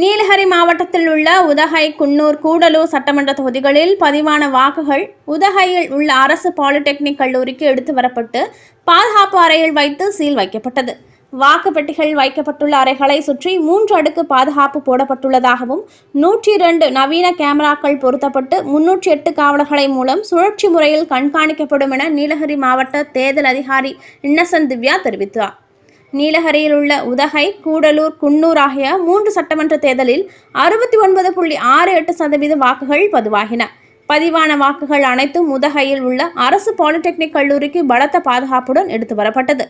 நீலகிரி மாவட்டத்தில் உள்ள உதகை குன்னூர் கூடலூர் சட்டமன்ற தொகுதிகளில் பதிவான வாக்குகள் உதகையில் உள்ள அரசு பாலிடெக்னிக் கல்லூரிக்கு எடுத்து வரப்பட்டு பாதுகாப்பு அறையில் வைத்து சீல் வைக்கப்பட்டது. வாக்குப்பெட்டிகள் வைக்கப்பட்டுள்ள அறைகளை சுற்றி மூன்று அடுக்கு பாதுகாப்பு போடப்பட்டுள்ளதாகவும் நூற்றி இரண்டு நவீன கேமராக்கள் பொருத்தப்பட்டு முன்னூற்றி எட்டு காவலர்களை மூலம் சுழற்சி முறையில் கண்காணிக்கப்படும் என நீலகிரி மாவட்ட தேர்தல் அதிகாரி இன்னசன் திவ்யா தெரிவித்தார். நீலகரியில் உள்ள உதகை கூடலூர் குன்னூர் ஆகிய மூன்று சட்டமன்ற தேர்தலில் அறுபத்தி ஒன்பது புள்ளி ஆறு எட்டு சதவீத வாக்குகள் பதிவாகின. பதிவான வாக்குகள் அனைத்தும் உதகையில் உள்ள அரசு பாலிடெக்னிக் கல்லூரிக்கு பலத்த பாதுகாப்புடன் எடுத்து வரப்பட்டது.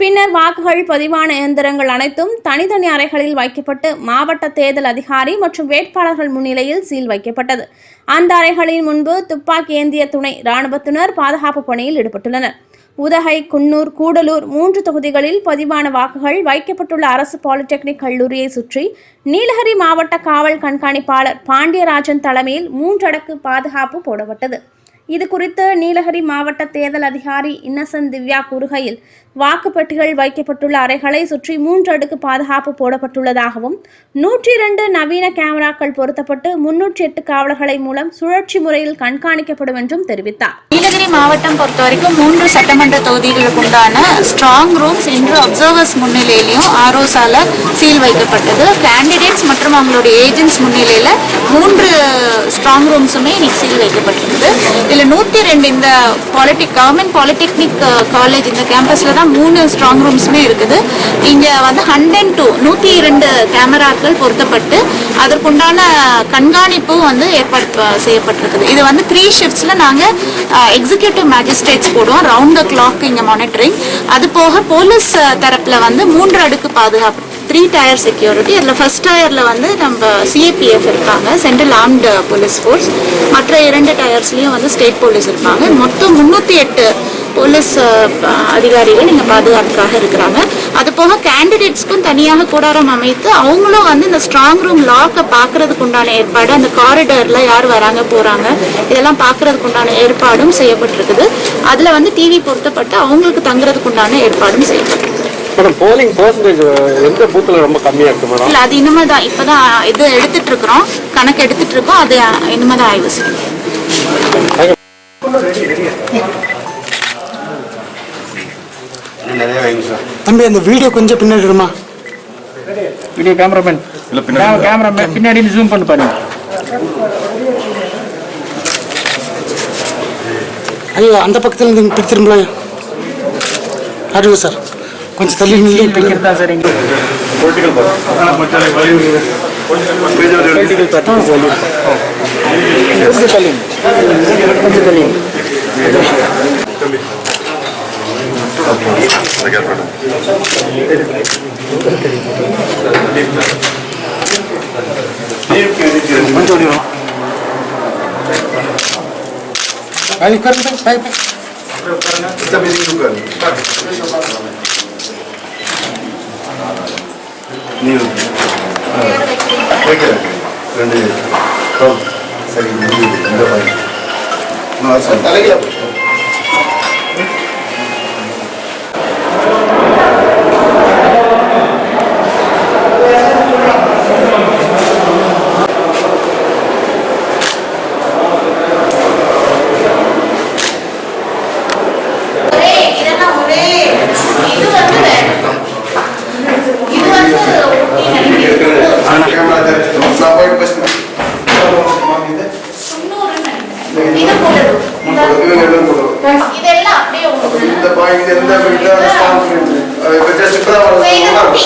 பின்னர் வாக்குகள் பதிவான இயந்திரங்கள் அனைத்தும் தனித்தனி அறைகளில் வைக்கப்பட்டு மாவட்ட தேர்தல் அதிகாரி மற்றும் வேட்பாளர்கள் முன்னிலையில் சீல் வைக்கப்பட்டது. அந்த அறைகளின் முன்பு துப்பாக்கி ஏந்திய துணை இராணுவத்தினர் பாதுகாப்பு பணியில் ஈடுபட்டுள்ளனர். உதகை குன்னூர் கூடலூர் மூன்று தொகுதிகளில் பதிவான வாக்குகள் வைக்கப்பட்டுள்ள அரசு பாலிடெக்னிக் கல்லூரியை சுற்றி நீலகிரி மாவட்ட காவல் கண்காணிப்பாளர் பாண்டியராஜன் தலைமையில் மூன்றடக்கு பாதுகாப்பு போடப்பட்டது. இது குறித்து நீலகிரி மாவட்ட தேர்தல் அதிகாரி இன்னசென்ட் திவ்யா கூறுகையில் வாக்குப்பெட்டிகள் வைக்கப்பட்டுள்ள அறைகளை சுற்றி மூன்று அடுக்கு பாதுகாப்பு போடப்பட்டுள்ளதாகவும் நூற்றி இரண்டு நவீன கேமராக்கள் பொருத்தப்பட்டு முன்னூற்றி எட்டு காவலர்களை மூலம் சுழற்சி முறையில் கண்காணிக்கப்படும் என்றும் தெரிவித்தார். நீலகிரி மாவட்டம் பொறுத்த வரைக்கும் மூன்று சட்டமன்ற தொகுதிகளுக்கு உண்டான ஸ்ட்ராங் ரூம்ஸ் இன்று அப்சர்வர்ஸ் முன்னிலையிலையும் ஆர்ஓஸால சீல் வைக்கப்பட்டது. மற்றும் அவங்களுடைய ஏஜென்ட்ஸ் முன்னிலையில் மூன்று ஸ்ட்ராங் ரூம்ஸுமே இன்னைக்கு சீல் வைக்கப்பட்டிருக்குது. இதில் நூற்றி ரெண்டு இந்த பாலிடெக் கவர்மெண்ட் பாலிடெக்னிக் காலேஜ் இந்த கேம்பஸில் தான் மூணு ஸ்ட்ராங் ரூம்ஸுமே இருக்குது. இங்கே வந்து ஹண்ட்ரட் டூ நூற்றி இரண்டு கேமராக்கள் பொருத்தப்பட்டு அதற்குண்டான கண்காணிப்பும் வந்து ஏற்பாடு செய்யப்பட்டிருக்குது. இது வந்து த்ரீ ஷிஃப்ட்ஸில் நாங்கள் எக்ஸிக்யூட்டிவ் மேஜிஸ்ட்ரேட்ஸ் போடுவோம். ரவுண்ட் த கிளாக் இங்கே மானிட்டரிங் அது போக போலீஸ் uh, தரப்பில் வந்து மூன்று அடுக்கு பாதுகாப்பு த்ரீ டயர் செக்யூரிட்டி அதில் ஃபர்ஸ்ட் டயரில் வந்து நம்ம சிஏபிஎஃப் இருப்பாங்க சென்ட்ரல் ஆர்ம்டு போலீஸ் ஃபோர்ஸ் மற்ற இரண்டு டயர்ஸ்லேயும் வந்து ஸ்டேட் போலீஸ் இருப்பாங்க மொத்தம் முந்நூற்றி எட்டு போலீஸ் அதிகாரிகள் இங்கே பாதுகாப்புக்காக இருக்கிறாங்க. அது போக கேண்டிடேட்ஸ்க்கும் தனியாக கூடாரம் அமைத்து அவங்களும் வந்து இந்த ஸ்ட்ராங் ரூம் லாக்கை பார்க்கறதுக்கு உண்டான ஏற்பாடு அந்த காரிடரில் யார் வராங்க போகிறாங்க இதெல்லாம் பார்க்கறதுக்கு உண்டான ஏற்பாடும் செய்யப்பட்டிருக்குது. அதில் வந்து டிவி பொருத்தப்பட்டு அவங்களுக்கு தங்குறதுக்கு உண்டான ஏற்பாடும் செய்யப்பட்டிருக்கு. மேடம் போலிங் பர்சன்டேஜ் எந்த பூத்துல ரொம்ப கம்மியா இருக்கு மேடம் இல்ல அது இனிமே தான் இப்பதான் இது எடுத்துட்டு இருக்கிறோம் கணக்கு எடுத்துட்டு இருக்கோம் அது இனிமே தான் ஆய்வு செய்யும். நிறைய வைங்க சார் தம்பி அந்த வீடியோ கொஞ்சம் பின்னாடி இருமா? வீடியோ கேமராமேன் இல்ல பின்னாடி கேமராமேன் பின்னாடி ஜூம் பண்ணி பாருங்க ஐயோ அந்த பக்கத்துல இருந்து இப்படி திரும்பல அறிவு சார். கொஞ்சம் தள்ளி நில்லு இப்படி பிடிக்கிறது தான் சார் இங்கே பொலிட்டிக்கல் பொலிட்டிக்கல் பார்ட்டி கொஞ்சம் தள்ளி கொஞ்சம் தள்ளி கொஞ்சம் ஓடி வரும் அது உட்காருங்க சார், சாய், சாய். இதெல்லாம் ஒரே இது வந்து வேற. இது வந்து ஒட்டி நினைக்கிறேன். முந்நூறு நினைக்கிறேன். இது போடுது. இதெல்லாம் அப்படியே ஒண்ணு. இப்ப இது ஊட்டி, ஊட்டி இந்த இடத்துல போறாங்கல்ல, இது ஊட்டி.